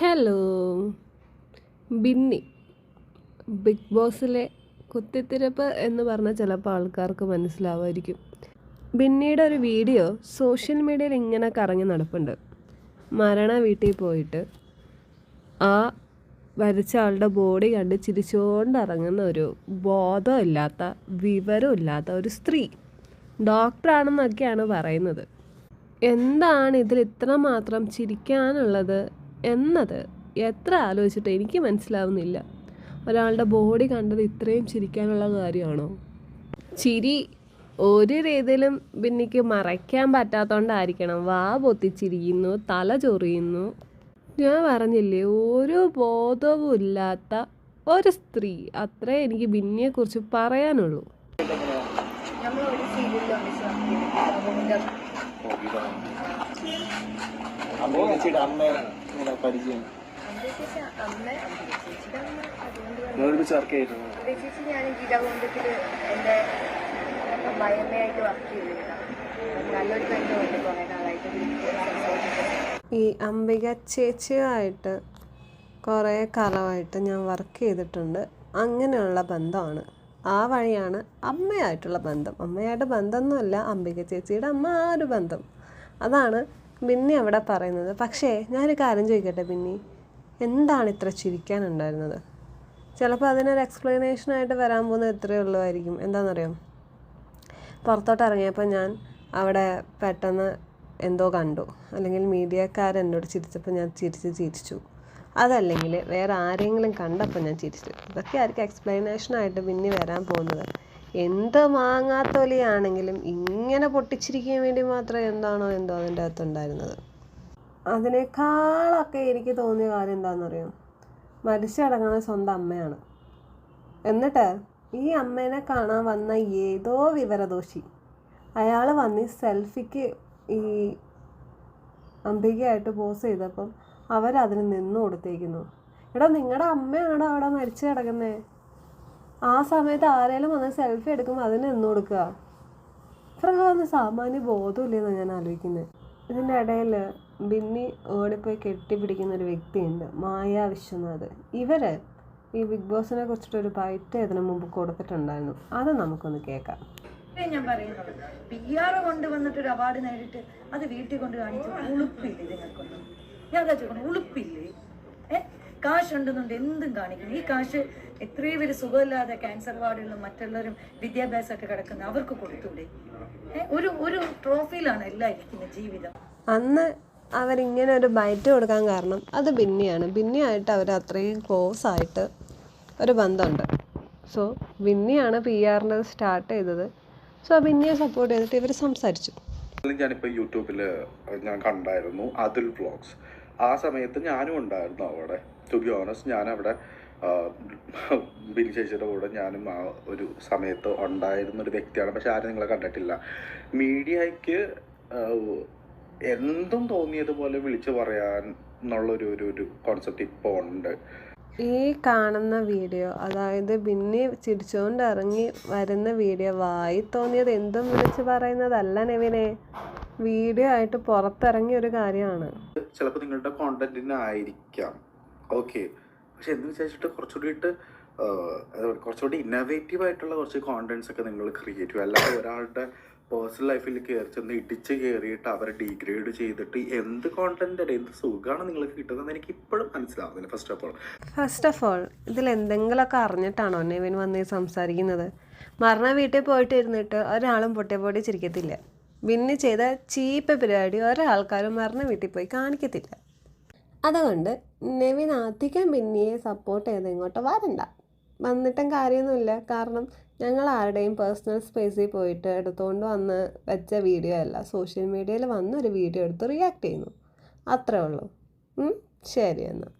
Hello Binny. Big ബോസിലെ കുത്തിത്തിരപ്പ് എന്ന് പറഞ്ഞാൽ ചിലപ്പോൾ ആൾക്കാർക്ക് മനസ്സിലാവുമായിരിക്കും ബിന്നിയുടെ ഒരു വീഡിയോ സോഷ്യൽ മീഡിയയിൽ ഇങ്ങനെ കറങ്ങി നടപ്പുണ്ട്. മരണ വീട്ടിൽ പോയിട്ട് ആ വരച്ച ആളുടെ ബോഡി കണ്ട് ചിരിച്ചുകൊണ്ട് ഇറങ്ങുന്ന ഒരു ബോധമില്ലാത്ത വിവരമില്ലാത്ത ഒരു സ്ത്രീ. ഡോക്ടറാണെന്നൊക്കെയാണ് പറയുന്നത്. എന്താണ് ഇതിൽ ഇത്രമാത്രം ചിരിക്കാനുള്ളത്? എന്നത് എത്ര ആലോചിച്ചിട്ട് എനിക്ക് മനസ്സിലാവുന്നില്ല. ഒരാളുടെ ബോഡി കണ്ടത് ഇത്രയും ചിരിക്കാനുള്ള കാര്യമാണോ? ചിരി ഒരു രീതിയിലും ബിന്നിക്ക് മറയ്ക്കാൻ പറ്റാത്തതുകൊണ്ടായിരിക്കണം വാ പൊത്തിച്ചിരിക്കുന്നു തല ചൊറിയുന്നു. ഞാൻ പറഞ്ഞില്ലേ ഒരു ബോധവും ഇല്ലാത്ത ഒരു സ്ത്രീ. അത്രേ എനിക്ക് ബിന്നിയെക്കുറിച്ച് പറയാനുള്ളൂ. അമ്മ ചേച്ചിയുടെ അമ്മ ഇങ്ങനെ പരിചയം. ഒരുമിച്ച് വർക്ക് ചെയ്തിരുന്നു ചേച്ചി ഞാൻ ഗീതാകുണ്ടത്തിൽ എന്റെ ഭയമയായിട്ട് വർക്ക് നല്ലൊരു ബന്ധമുണ്ട് കുറേ നാളായിട്ട്. ഈ അംബിക ചേച്ചിയുമായിട്ട് കുറേ കാലമായിട്ട് ഞാൻ വർക്ക് ചെയ്തിട്ടുണ്ട്. അങ്ങനെയുള്ള ബന്ധമാണ്. ആ വഴിയാണ് അമ്മയായിട്ടുള്ള ബന്ധം. അമ്മയായിട്ട് ബന്ധമൊന്നുമല്ല അംബിക ചേച്ചിയുടെ അമ്മ ആ ഒരു ബന്ധം. അതാണ് ബിന്നി അവിടെ പറയുന്നത്. പക്ഷേ ഞാനൊരു കാര്യം ചോദിക്കട്ടെ ബിന്നി എന്താണ് ഇത്ര ചിരിക്കാനുണ്ടായിരുന്നത്? ചിലപ്പോൾ അതിനൊരു എക്സ്പ്ലനേഷനായിട്ട് വരാൻ പോകുന്നത് ഇത്രയേ ഉള്ളുമായിരിക്കും എന്താണെന്നറിയാം? പുറത്തോട്ട് ഇറങ്ങിയപ്പോൾ ഞാൻ അവിടെ പെട്ടെന്ന് എന്തോ കണ്ടു. അല്ലെങ്കിൽ മീഡിയക്കാരെന്നോട് ചിരിച്ചപ്പോൾ ഞാൻ ചിരിച്ച് ചിരിച്ചു. അതല്ലെങ്കിൽ വേറെ ആരെങ്കിലും കണ്ടപ്പോൾ ഞാൻ ചിരിച്ചു. ഇതൊക്കെ ആയിരിക്കും എക്സ്പ്ലനേഷനായിട്ട് പിന്നെ വരാൻ പോകുന്നത്. എന്ത് മാങ്ങാത്തൊലിയാണെങ്കിലും ഇങ്ങനെ പൊട്ടിച്ചിരിക്കാൻ വേണ്ടി മാത്രം എന്താണോ എന്തോ അതിന്റെ അകത്തുണ്ടായിരുന്നത് അതിനേക്കാളൊക്കെ എനിക്ക് തോന്നിയ കാര്യം എന്താണെന്നറിയോ? മരിച്ചടങ്ങുന്ന സ്വന്തം അമ്മയാണ്. എന്നിട്ട് ഈ അമ്മേനെ കാണാൻ വന്ന ഏതോ വിവരദോഷി അയാൾ വന്ന് സെൽഫിക്ക് ഈ അംബികയായിട്ട് പോസ് ചെയ്തപ്പം അവരതിന് നിന്ന് കൊടുത്തേക്കുന്നു. എടാ നിങ്ങളുടെ അമ്മയാണ് അവിടെ മരിച്ചു കിടക്കുന്നത് ആ സമയത്ത് ആരെങ്കിലും വന്ന് സെൽഫി എടുക്കുമ്പോൾ അതിന് നിന്ന് കൊടുക്കുക ഇത്രയൊക്കെ വന്ന് സാമാന്യ ബോധമില്ലെന്നാണ് ഞാൻ ആലോചിക്കുന്നത് ഇതിന്റെ ഇടയിൽ ബിന്നി ഓടിപ്പോയി കെട്ടിപ്പിടിക്കുന്ന ഒരു വ്യക്തിയുണ്ട് മായ വിശ്വനാഥ്. ഇവർ ഈ ബിഗ് ബോസിനെ കുറിച്ചിട്ടൊരു പൈറ്റ് ഇതിനു മുമ്പ് കൊടുത്തിട്ടുണ്ടായിരുന്നു. അത് നമുക്കൊന്ന് കേൾക്കാം. ഞാൻ പറയുന്നത് പി ആർ കൊണ്ടുവന്നിട്ട് ഒരു അവാർഡ് നേടിയിട്ട് അത് വീട്ടിൽ കൊണ്ട് കാണിച്ച് ഉളുപ്പില്ല നിങ്ങൾക്കൊന്നും ഞാൻ അതാ ചോദിക്കണം ഉളുപ്പില്ലേ? ഏ? കാശ് ഉണ്ടെന്നുണ്ട് എന്തും കാണിക്കുന്നു ഈ കാശ് എത്രയും പേര് സുഖമില്ലാതെ ക്യാൻസർ വാർഡിലും മറ്റുള്ളവരും വിദ്യാഭ്യാസമൊക്കെ കിടക്കുന്ന അവർക്ക് കൊടുത്തൂടെ? ഏ? ഒരു ഒരു ട്രോഫിയിലാണ് എല്ലാം ഇരിക്കുന്ന ജീവിതം. അന്ന് അവരിങ്ങനെ ഒരു ബൈറ്റ് കൊടുക്കാൻ കാരണം അത് ബിന്നിയാണ്. ബിന്നിയായിട്ട് അവർ അത്രയും ക്ലോസ് ആയിട്ട് ഒരു ബന്ധമുണ്ട്. സോ ബിന്നിയാണ് പി ആറിന്റെ സ്റ്റാർട്ട് ചെയ്തത്. സോ ബിന്നിയെ സപ്പോർട്ട് ചെയ്തിട്ട് ഇവർ സംസാരിച്ചു. ഞാനിപ്പോൾ യൂട്യൂബിൽ ഞാൻ കണ്ടായിരുന്നു അതിൽ വ്ളോഗ്സ് ആ സമയത്ത് ഞാനും ഉണ്ടായിരുന്നു അവിടെ. ടു ബി ഓണസ്റ്റ് ഞാൻ അവിടെ ബിനി ചേച്ചിയുടെ കൂടെ ഞാനും ആ ഒരു സമയത്ത് ഉണ്ടായിരുന്ന ഒരു വ്യക്തിയാണ്. പക്ഷെ ആരും നിങ്ങളെ കണ്ടിട്ടില്ല. മീഡിയയ്ക്ക് എന്തും തോന്നിയതുപോലെ വിളിച്ചു പറയാൻ എന്നുള്ളൊരു ഒരു ഒരു കോൺസെപ്റ്റ് ഇപ്പോൾ ഉണ്ട്. ഈ കാണുന്ന വീഡിയോ അതായത് ബിന്നി ചിരിച്ചുകൊണ്ട് ഇറങ്ങി വരുന്ന വീഡിയോ വായി തോന്നിയത് എന്തും വിളിച്ച് പറയുന്നതല്ല നെവിനെ. വീഡിയോ ആയിട്ട് പുറത്തിറങ്ങിയ ഒരു കാര്യമാണ്. ചിലപ്പോൾ നിങ്ങളുടെ കോണ്ടന്റിനായിരിക്കാം ഓക്കെ പക്ഷെ എന്ന് വിചാരിച്ചിട്ട് കുറച്ചുകൂടിയിട്ട് കുറച്ചുകൂടി ഇന്നോവേറ്റീവ് ആയിട്ടുള്ള കുറച്ച് കോണ്ടന്റ്സ് ഒക്കെ നിങ്ങൾ ക്രിയേറ്റ് ചെയ്യും അല്ലാതെ ഒരാളുടെ പേഴ്സണൽ ലൈഫിൽ കയറി ചെന്ന് ഇടിച്ച് കയറിയിട്ട് അവരെ ഡീഗ്രേഡ് ചെയ്തിട്ട് എന്ത് കോണ്ടന്റ് എന്ത് സുഖമാണ് നിങ്ങൾക്ക് കിട്ടുന്നത് എനിക്ക് ഇപ്പോഴും മനസ്സിലാവുന്നില്ല first of all first of all ഇതിൽ എന്തെങ്കിലുമൊക്കെ അറിഞ്ഞിട്ടാണോ നെവിൻ വന്ന് സംസാരിക്കുന്നത്? മരണ വീട്ടിൽ പോയിട്ട് ഇരുന്നിട്ട് ഒരാളും പൊട്ടിയ പൊടി ചിരിക്കത്തില്ല ബിന്നി ചെയ്ത ചീപ്പ് പരിപാടി ഒരാൾക്കാരും മറന്ന് വീട്ടിൽ പോയി കാണിക്കത്തില്ല. അതുകൊണ്ട് നെവിൻ അധികം ബിന്നിയെ സപ്പോർട്ട് ചെയ്ത് ഇങ്ങോട്ട് വരണ്ട. വന്നിട്ടും കാര്യമൊന്നുമില്ല. കാരണം ഞങ്ങൾ ആരുടെയും പേഴ്സണൽ സ്പേസിൽ പോയിട്ട് എടുത്തുകൊണ്ട് വന്ന് വെച്ച വീഡിയോ അല്ല. സോഷ്യൽ മീഡിയയിൽ വന്നൊരു വീഡിയോ എടുത്ത് റിയാക്ട് ചെയ്യുന്നു. അത്രേ ഉള്ളൂ. ശരി എന്നാൽ